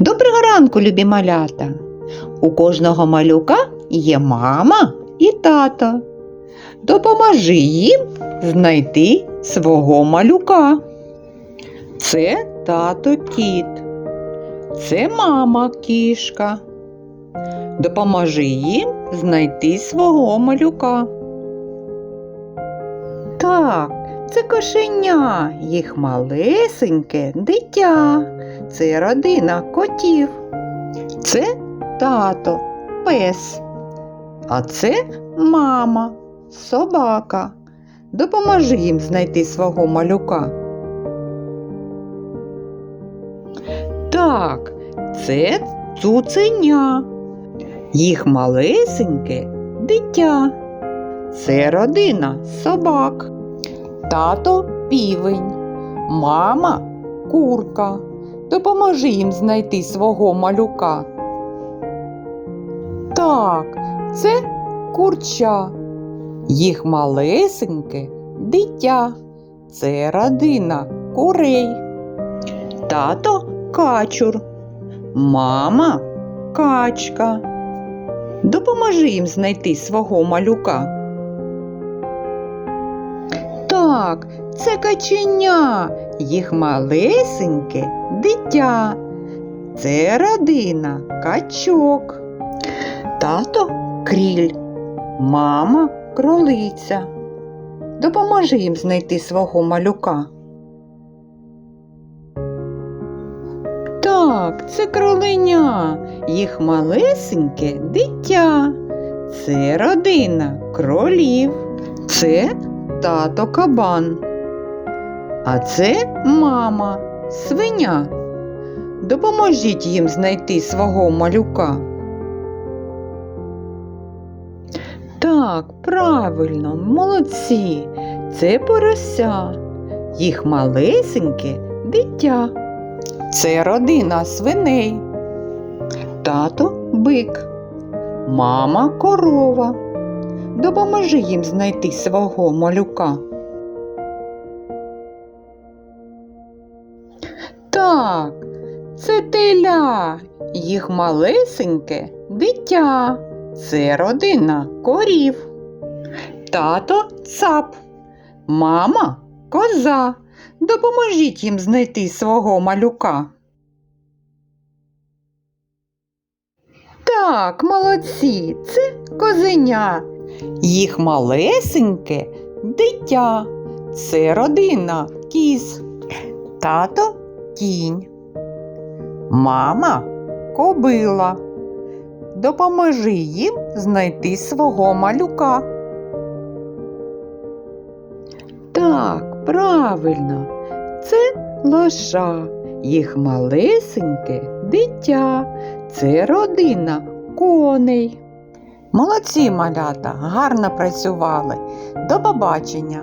Доброго ранку, любі малята! У кожного малюка є мама і тато. Допоможи їм знайти свого малюка. Це тато кіт. Це мама кішка. Допоможи їм знайти свого малюка. Так, це кошеня, їх малесеньке дитя. Це родина котів. Це тато, пес. А це мама, собака. Допоможи їм знайти свого малюка. Так, це цуценя. Їх малесеньке дитя. Це родина собак. Тато півень, мама курка. Допоможи їм знайти свого малюка. Так, це курча. Їх малесеньке дитя. Це родина курей. Тато качур. Мама качка. Допоможи їм знайти свого малюка. Так, це каченя, їх малесеньке дитя. Це родина качок. Тато кріль, мама кролиця. Допоможи їм знайти свого малюка. Так, це кроленя, їх малесеньке дитя. Це родина кролів. Це тато кабан. А це мама свиня. Допоможіть їм знайти свого малюка. Так, правильно, молодці. Це порося. Їх малесеньке дитя. Це родина свиней. Тато бик. Мама корова. Допоможи їм знайти свого малюка. Так, це теля, їх малесеньке дитя. Це родина корів. Тато цап, мама коза. Допоможіть їм знайти свого малюка. Так, молодці, це козеня. Їх малесеньке дитя. Це родина кіз. Тато кінь. Мама кобила. Допоможи їм знайти свого малюка. Так, правильно, це лоша, їх малесеньке дитя, це родина коней. Молодці малята, гарно працювали. До побачення!